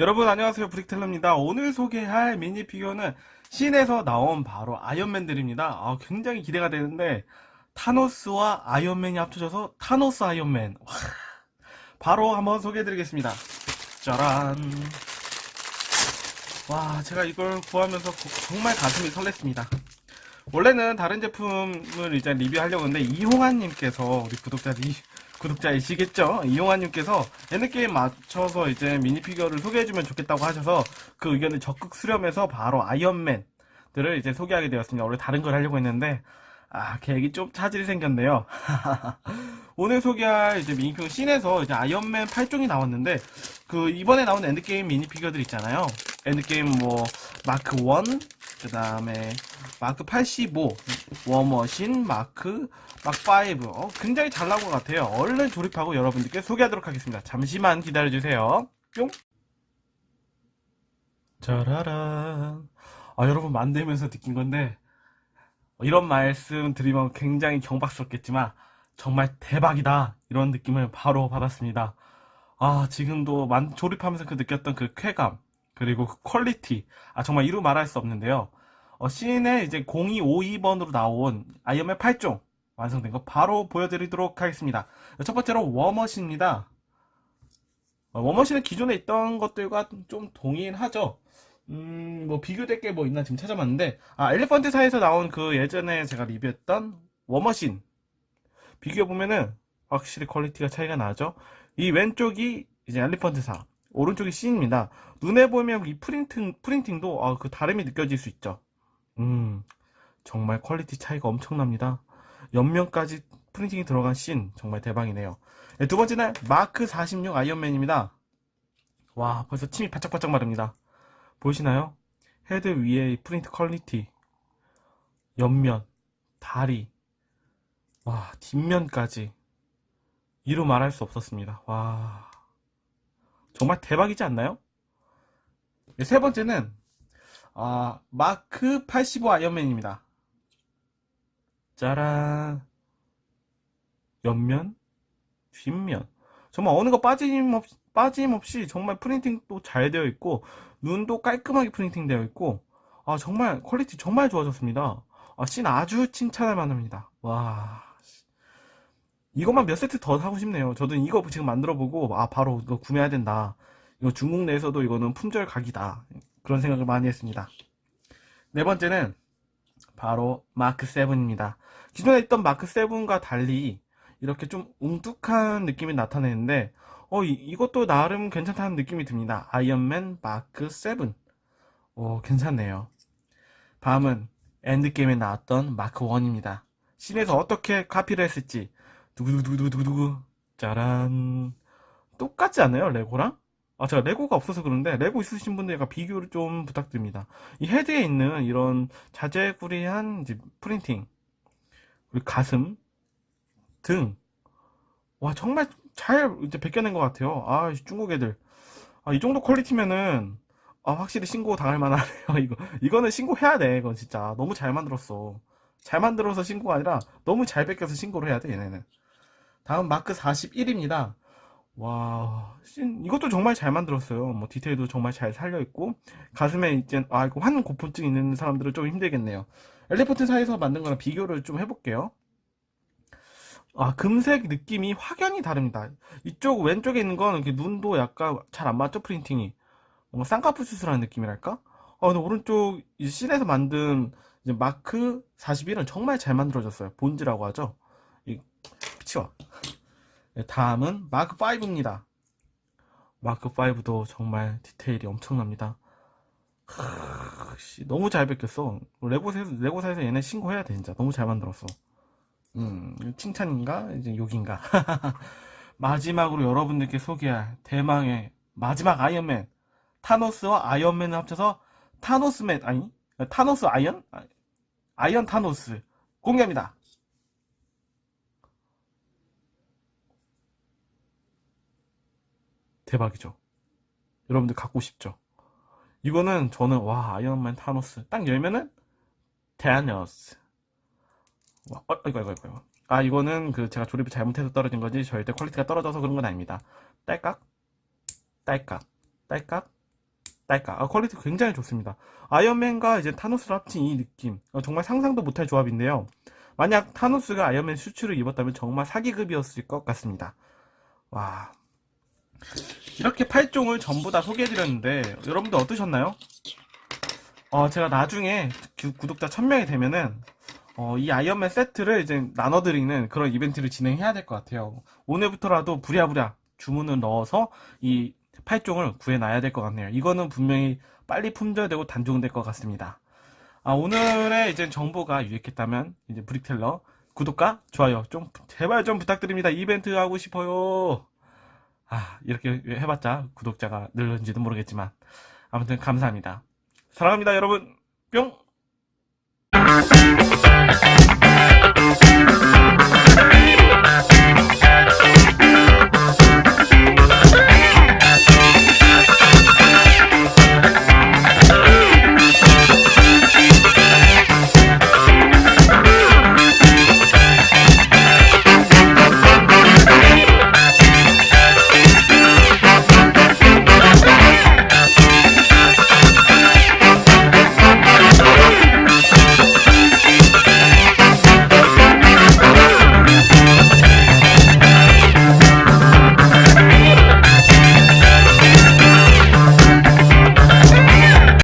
여러분 안녕하세요. 브릭텔러입니다. 오늘 소개할 미니 피규어는 신에서 나온 바로 아이언맨들입니다. 아, 굉장히 기대가 되는데 타노스와 아이언맨이 합쳐져서 타노스 아이언맨. 와, 바로 한번 소개해드리겠습니다. 짜란. 와 제가 이걸 구하면서 고- 정말 가슴이 설렜습니다. 원래는 다른 제품을 이제 리뷰하려고 했는데 이홍환님께서 우리 구독자들이 구독자이시겠죠? 이용환님께서 엔드게임 맞춰서 이제 미니피규어를 소개해주면 좋겠다고 하셔서 그 의견을 적극 수렴해서 바로 아이언맨들을 이제 소개하게 되었습니다. 원래 다른 걸 하려고 했는데, 아, 계획이 좀 차질이 생겼네요. 오늘 소개할 이제 미니피규어 씬에서 이제 아이언맨 8종이 나왔는데, 그 이번에 나온 엔드게임 미니피규어들 있잖아요. 엔드게임 뭐, 마크 1, 그 다음에 마크 85, 워머신, 마크, 막5. 어, 굉장히 잘 나온 것 같아요. 얼른 조립하고 여러분들께 소개하도록 하겠습니다. 잠시만 기다려주세요. 뿅! 짜라란. 아, 여러분 만들면서 느낀 건데, 이런 말씀 드리면 굉장히 경박스럽겠지만, 정말 대박이다. 이런 느낌을 바로 받았습니다. 아, 지금도 만, 조립하면서 그 느꼈던 그 쾌감, 그리고 그 퀄리티. 아, 정말 이루 말할 수 없는데요. 어, 시인의 이제 0252번으로 나온 아이언맨 8종 완성된 거 바로 보여드리도록 하겠습니다. 첫 번째로 워머신입니다. 어, 워머신은 기존에 있던 것들과 좀 동일하죠. 음, 뭐 비교될 게 뭐 있나 지금 찾아봤는데, 아, 엘리펀트사에서 나온 그 예전에 제가 리뷰했던 워머신. 비교해 보면은 확실히 퀄리티가 차이가 나죠. 이 왼쪽이 이제 엘리펀트사, 오른쪽이 C입니다. 눈에 보면 이 프린팅, 프린팅도 아, 그 다름이 느껴질 수 있죠. 음, 정말 퀄리티 차이가 엄청납니다. 옆면까지 프린팅이 들어간 씬 정말 대박이네요. 네, 두 번째는 마크 46 아이언맨입니다. 와, 벌써 침이 바짝바짝 마릅니다. 보이시나요? 헤드 위에 이 프린트 퀄리티, 옆면, 다리, 와, 뒷면까지 이루 말할 수 없었습니다. 와, 정말 대박이지 않나요? 네, 세 번째는 아, 마크 85 아이언맨입니다. 짜란. 옆면, 뒷면. 정말 어느 거 빠짐없이, 빠짐없이 정말 프린팅도 잘 되어 있고, 눈도 깔끔하게 프린팅 되어 있고, 아, 정말 퀄리티 정말 좋아졌습니다. 아, 씬 아주 칭찬할 만합니다. 와. 씨. 이것만 몇 세트 더 사고 싶네요. 저도 이거 지금 만들어 보고, 아, 바로 이거 구매해야 된다. 이거 중국 내에서도 이거는 품절 각이다. 그런 생각을 많이 했습니다. 네 번째는 바로 마크 7입니다. 기존에 있던 마크 7과 달리 이렇게 좀 웅뚝한 느낌이 나타내는데 어, 이, 것도 나름 괜찮다는 느낌이 듭니다. 아이언맨 마크 7. 어, 괜찮네요. 다음은 엔드게임에 나왔던 마크 1입니다. 신에서 어떻게 카피를 했을지 두구두구두구두구 짜란 똑같지 않아요? 레고랑? 아, 제가 레고가 없어서 그런데, 레고 있으신 분들 약간 비교를 좀 부탁드립니다. 이 헤드에 있는 이런 자재구리한 이제 프린팅, 그리고 가슴, 등, 와, 정말 잘 이제 벗겨낸 것 같아요. 아, 이 중국 애들. 아, 이 정도 퀄리티면은, 아, 확실히 신고 당할 만하네요, 이거. 이거는 신고해야 돼, 이건 진짜. 너무 잘 만들었어. 잘 만들어서 신고가 아니라, 너무 잘 벗겨서 신고를 해야 돼, 얘네는. 다음 마크 41입니다. 와, 신, 이것도 정말 잘 만들었어요. 뭐, 디테일도 정말 잘 살려있고, 가슴에 이제, 아, 이거 환 고통증 있는 사람들은 좀 힘들겠네요. 엘리포트 사이에서 만든 거랑 비교를 좀 해볼게요. 아, 금색 느낌이 확연히 다릅니다. 이쪽 왼쪽에 있는 건 이렇게 눈도 약간 잘 안 맞죠, 프린팅이. 뭔가 쌍꺼풀 수술하는 느낌이랄까? 아, 근데 오른쪽 이 실에서 만든 이제 마크 41은 정말 잘 만들어졌어요. 본즈라고 하죠. 이, 치워. 네, 다음은 마크 5입니다. 마크 5도 정말 디테일이 엄청납니다. 크, 씨, 너무 잘 벗겼어. 레고사에서, 레고사에서 얘네 신고해야 돼, 진짜. 너무 잘 만들었어. 음, 칭찬인가? 이제 욕인가? 마지막으로 여러분들께 소개할 대망의 마지막 아이언맨. 타노스와 아이언맨을 합쳐서 타노스맨, 아니, 타노스 아이언? 아, 아이언 타노스. 공개합니다. 대박이죠. 여러분들 갖고 싶죠? 이거는 저는 와 아이언맨 타노스 딱 열면은 테아노스 와, 어, 이거 이거 이거 아 이거는 그 제가 조립을 잘못해서 떨어진 거지 절대 퀄리티가 떨어져서 그런 건 아닙니다 딸깍 딸깍 딸깍 딸까? 아, 퀄리티 굉장히 좋습니다. 아이언맨과 이제 타노스를 합친 이 느낌. 어, 정말 상상도 못할 조합인데요. 만약 타노스가 아이언맨 슈츠를 입었다면 정말 사기급이었을 것 같습니다. 와. 이렇게 8종을 전부 다 소개해드렸는데, 여러분들 어떠셨나요? 어, 제가 나중에 구- 구독자 1000명이 되면은, 어, 이 아이언맨 세트를 이제 나눠드리는 그런 이벤트를 진행해야 될 것 같아요. 오늘부터라도 부랴부랴 주문을 넣어서 이 8종을 구해놔야 될 것 같네요. 이거는 분명히 빨리 품절되고 단종될 것 같습니다. 아, 오늘의 이제 정보가 유익했다면, 이제 브릭텔러 구독과 좋아요 좀, 제발 좀 부탁드립니다. 이벤트 하고 싶어요. 아, 이렇게 해봤자 구독자가 늘는지도 모르겠지만. 아무튼 감사합니다. 사랑합니다, 여러분. 뿅!